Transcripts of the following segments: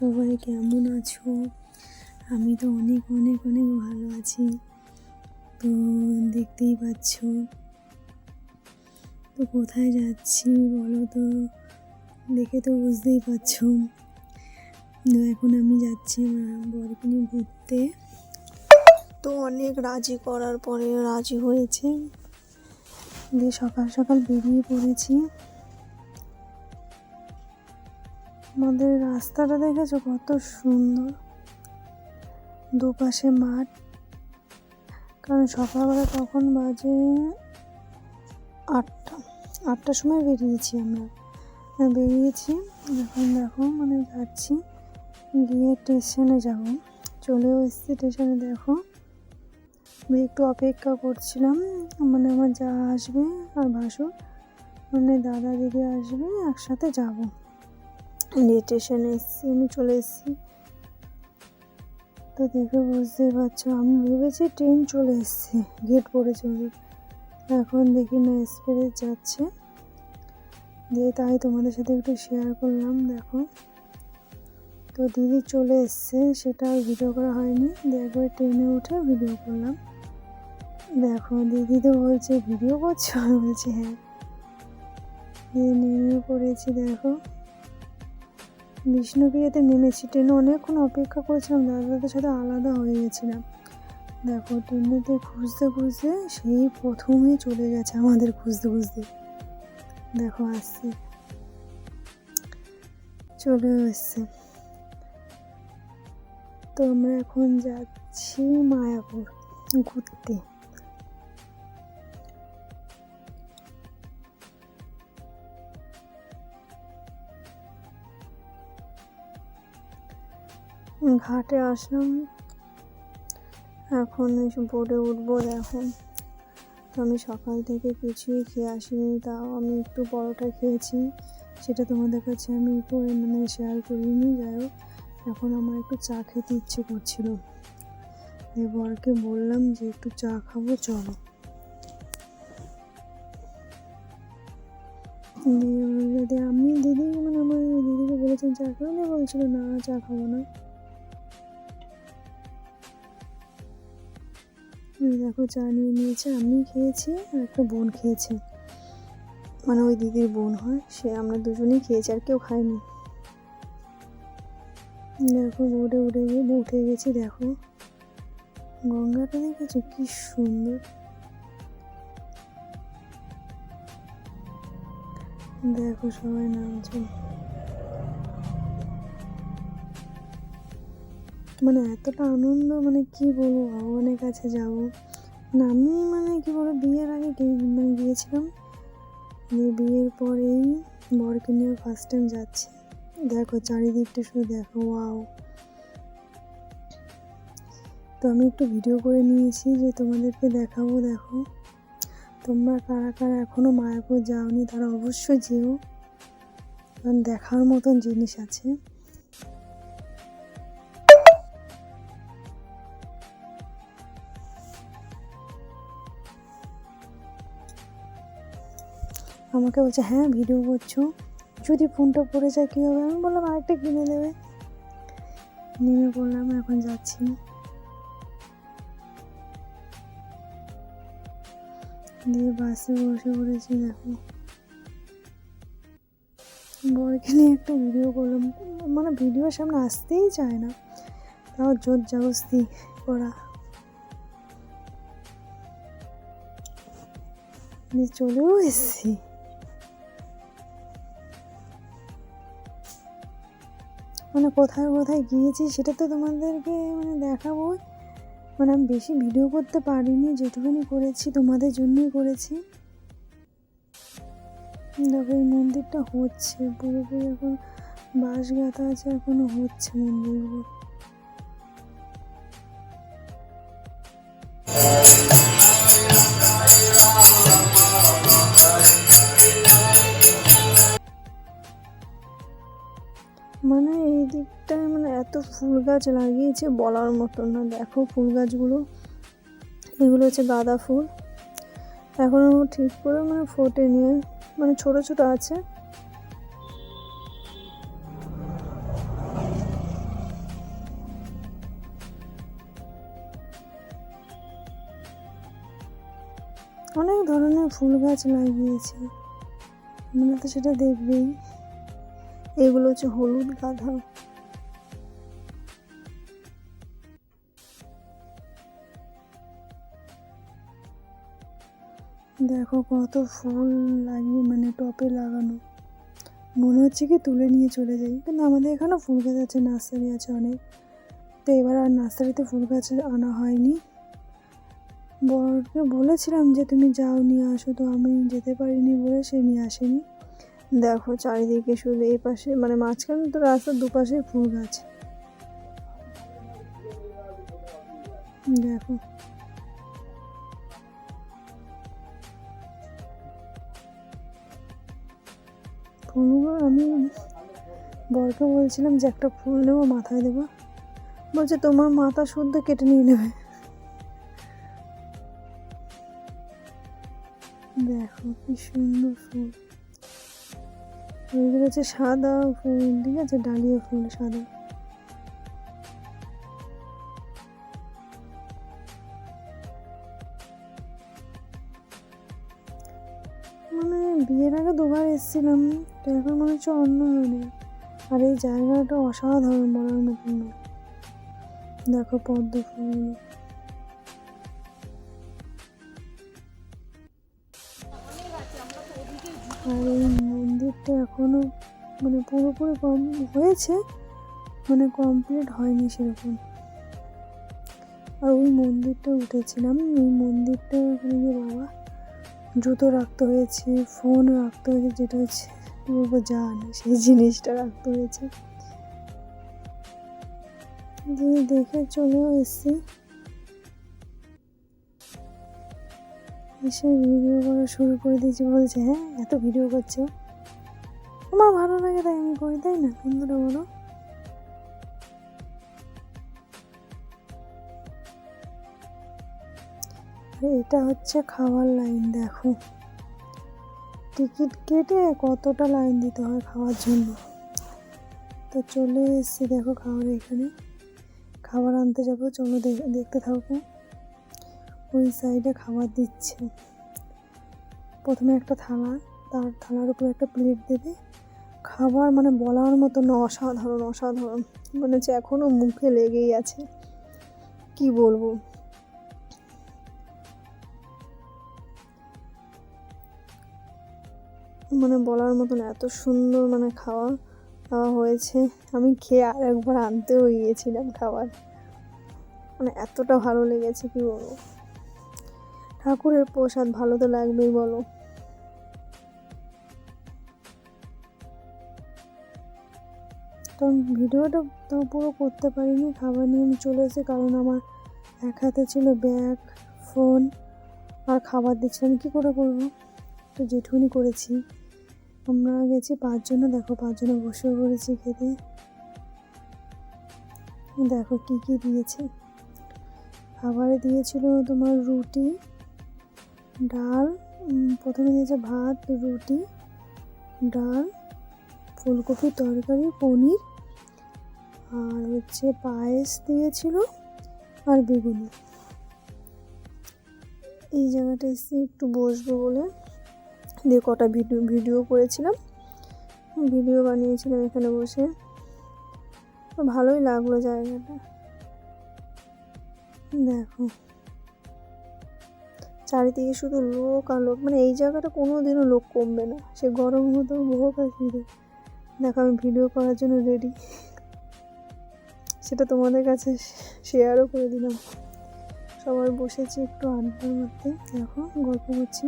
সবাই কেমন আছো? আমি তো অনেক অনেক অনেক ভালো আছি। তো দেখতেই পাচ্ছ। তো কোথায় যাচ্ছি বলো তো? দেখে তো বুঝতেই পারছ। এখন আমি যাচ্ছি আমার বরকে ঘুরতে। তো অনেক রাজি করার পরে রাজি হয়েছে। দিয়ে সকাল সকাল বেরিয়ে পড়েছি। আমাদের রাস্তাটা দেখেছ? কত সুন্দর। দুপাশে মাঠ। কারণ সকালবেলা তখন বাজে আটটা। আটটার সময় বেরিয়েছি আমরা। হ্যাঁ, বেরিয়েছি। এখন দেখো মানে যাচ্ছি। গিয়ে স্টেশনে যাব। চলেও এসেছি স্টেশনে দেখো। আমি একটু অপেক্ষা করছিলাম। মানে আমার যা আসবে আর ভাসুর মানে দাদা দিদি আসবে একসাথে যাব। স্টেশনে এসেছি, আমি চলে এসেছি। তো দেখে বুঝতেই পারছ, আমি ভেবেছি ট্রেন চলে এসছে গেট পড়ে চলে এখন দেখি না এক্সপ্রেস যাচ্ছে। দিয়ে তাই তোমাদের সাথে একটু শেয়ার করলাম, দেখো। তো দিদি চলে এসছে, সেটা ভিডিও করা হয়নি। দিয়ে একবার ট্রেনে উঠে ভিডিও করলাম। দেখো, দিদি তো বলছে ভিডিও করছ? বলছি হ্যাঁ। দিয়ে নেমে পড়েছি, দেখো। বিষ্ণুপ্রিয়াতে নেমেছি। ট্রেনে অনেকক্ষণ অপেক্ষা করেছিলাম, দাদাদের সাথে আলাদা হয়ে গেছিলাম। দেখো ট্রেনেতে খুঁজতে খুঁজতে সেই প্রথমেই চলে গেছে আমাদের খুঁজতে খুঁজতে। দেখো, আসছে। চলে এসছে। তো আমরা এখন যাচ্ছি মায়াপুর ঘুরতে। ঘাটে আসলাম। এখন বোটে উঠবো এখন তো আমি সকাল থেকে কিছুই খেয়ে আসিনি, তাও আমি একটু পরোটা খেয়েছি। সেটা তোমাদের কাছে আমি একটু মানে শেয়ার করিনি, যাই হোক। এখন আমার একটু চা খেতে ইচ্ছে করছিল। বরকে বললাম যে একটু চা খাব, চলো। বলল আমি দিদি মানে আমার দিদিকে বলেছেন চা খাব। বলছিল না, চা খাব না। দেখো চা নিয়ে নিয়েছে আমি খেয়েছি আর একটা বোন খেয়েছে। মানে ওই দিদির বোন হয়, সে আমরা দুজনেই খেয়েছি আর কেউ খায়নি। দেখো বোটে উঠে গিয়ে, উঠে গেছি দেখো। গঙ্গাটা দেখেছ? কি সুন্দর। দেখো সবাই নামছে। মানে এতটা আনন্দ মানে কি বলব, ভগবানের কাছে যাব। না আমি মানে কি বলব, বিয়ের আগে মানে গিয়েছিলাম। বিয়ের পরেই বরকে নিয়ে ফার্স্ট টাইম যাচ্ছি। দেখো চারিদিকটা শুধু দেখো ওয়াও তো আমি একটু ভিডিও করে নিয়েছি যে তোমাদেরকে দেখাবো, দেখো। তোমরা কারা কারা এখনও মায়াপুর যাওনি, তারা অবশ্যই যেও। কারণ দেখার মতন জিনিস আছে। আমাকে বলছে হ্যাঁ ভিডিও করছ। যদি ফোনটা পড়ে যায়, কী হবে? আমি বললাম, আরেকটা কিনে দেবে। নেমে পড়লাম, এখন যাচ্ছি। দিয়ে বাসে বসে পড়েছি, দেখো। বরকে নিয়ে একটা ভিডিও করলাম। মানে ভিডিওর সামনে আসতেই চায় না। তাও জোর জবস্তি করা। দিয়ে চলেও এসেছি। মানে কোথায় কোথায় গিয়েছি সেটা তো তোমাদেরকে মানে দেখাবো। মানে আমি বেশি ভিডিও করতে পারিনি, যেটুকুনি করেছি তোমাদের জন্যই করেছি। দেখো এই মন্দিরটা হচ্ছে, পুরোপুরি এখন বাঁশ গাঁথা আছে, এখনও হচ্ছে মন্দিরগুলো। মানে এই দিকটায় মানে এত ফুল গাছ লাগিয়েছে বলার মতো না। দেখো ফুল গাছগুলো। এগুলো হচ্ছে গাঁদা ফুল। এখনও ঠিক করে মানে ফোটে নিয়ে মানে ছোট ছোট আছে। অনেক ধরনের ফুল গাছ লাগিয়েছে। মানে তো সেটা দেখবেই। এগুলো হচ্ছে হলুদ গাঁদা দেখো কত ফুল লাগিয়ে মানে টপে লাগানো। মনে হচ্ছে কি তুলে নিয়ে চলে যাই, কিন্তু আমাদের এখানে ফুল গাছ আছে, নার্সারি আছে অনেক। তো এবার আর নার্সারিতে ফুল গাছ আনা হয়নি। বরকে বলেছিলাম যে, তুমি যাও, নিয়ে আসো। তো আমি যেতে পারিনি বলে সে নিয়ে আসেনি। দেখো চারিদিকে শুধু এই পাশে মানে মাঝখানে তো রাস্তার দুপাশে ফুল গাছ। দেখো। ফুলগুলো আমি বরকে বলছিলাম যে একটা ফুল নেব, মাথায় দেবো। বলছে, তোমার মাথা শুদ্ধ কেটে নিয়ে নেবে। দেখো কি সুন্দর ফুল। ওইগুলো হচ্ছে সাদা ফুল, ঠিক আছে? ডালিয়া ফুল, সাদা। মানে বিয়ের আগে দুবার এসেছিলাম, তো এখন মনে হচ্ছে অন্য মানে আর এই জায়গাটা অসাধারণ বলার মতন না। দেখো পদ্ম ফুল। আর এই মন্দিরটা এখনও মানে পুরোপুরি কম হয়েছে মানে কমপ্লিট হয়নি সেরকম। আর ওই মন্দিরটা উঠেছিলাম, ওই মন্দিরটা ওখানে গিয়ে বাবা জুতো রাখতে হয়েছে ফোন রাখতে হয়েছে, যেটা হচ্ছে বলব জান, সেই জিনিসটা রাখতে হয়েছে। দিয়ে দেখে চলেও এসছি। এসে ভিডিও করা শুরু করে দিয়েছি, বলছে হ্যাঁ এত ভিডিও করছ? আমার ভালো লাগে তাই আমি করি তাই না বন্ধুরা বলো এটা হচ্ছে খাওয়ার লাইন দেখো টিকিট কেটে কতটা লাইন দিতে হয় খাওয়ার জন্য তো চলে এসেছি দেখো খাবার এখানে খাবার আনতে যাব চলো দেখ- দেখতে থাকো ওই সাইডে খাবার দিচ্ছে প্রথমে একটা থালা তার থালার উপর একটা প্লেট দেবে খাবার মানে বলার মতো না, অসাধারণ অসাধারণ। মনে হচ্ছে এখনও মুখে লেগেই আছে। কি বলব? মানে বলার মতন এত সুন্দর মানে খাওয়া খাওয়া হয়েছে। আমি খেয়ে আর একবার আনতেও গিয়েছিলাম খাবার। মানে এতটা ভালো লেগেছে, কি বলব? ঠাকুরের প্রসাদ ভালো তো লাগবেই, বলো। তো ভিডিওটা তো পুরো করতে পারিনি, খাবার নিয়ে আমি চলে এসেছি কারণ আমার এক হাতে ছিল ব্যাগ, ফোন আর খাবার দিচ্ছি। আমি কী করে করব? তো জেঠুনি করেছি। আমরা গেছি পাঁচজনে, দেখো পাঁচজনে বসে পড়েছি খেতে। দেখো কি কি দিয়েছে। খাবারে দিয়েছিল তোমার রুটি, ডাল প্রথমে দিয়েছে ভাত, রুটি, ডাল, ফুলকপি, তরকারি, পনির আর হচ্ছে পায়েস দিয়েছিল আর বেগুনি। এই জায়গাটা এসে একটু বসবো বলে দিয়ে কটা ভিডিও ভিডিও করেছিলাম। ভিডিও বানিয়েছিলাম এখানে বসে। ভালোই লাগল জায়গাটা। দেখো। চারিদিকে শুধু লোক আর লোক মানে এই জায়গাটা কোনো দিনও লোক কমবে না। সে গরম হতো হোক আর দেখো আমি ভিডিও করার জন্য রেডি সেটা তোমাদের কাছে শেয়ারও করে দিলাম। সবাই বসেছি একটু আড্ডার মধ্যে। দেখো, গল্প করছি।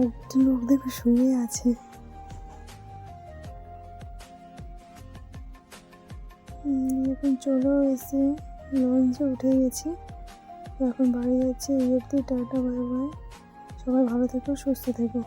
একটা লোক দেখো শুয়ে আছে। এখন চলেও এসে লঞ্চে উঠে গেছি। এখন বাড়ি যাচ্ছি, এই অবধি, টাটা বাই বাই সবাই ভালো থেকো, সুস্থ থেকো।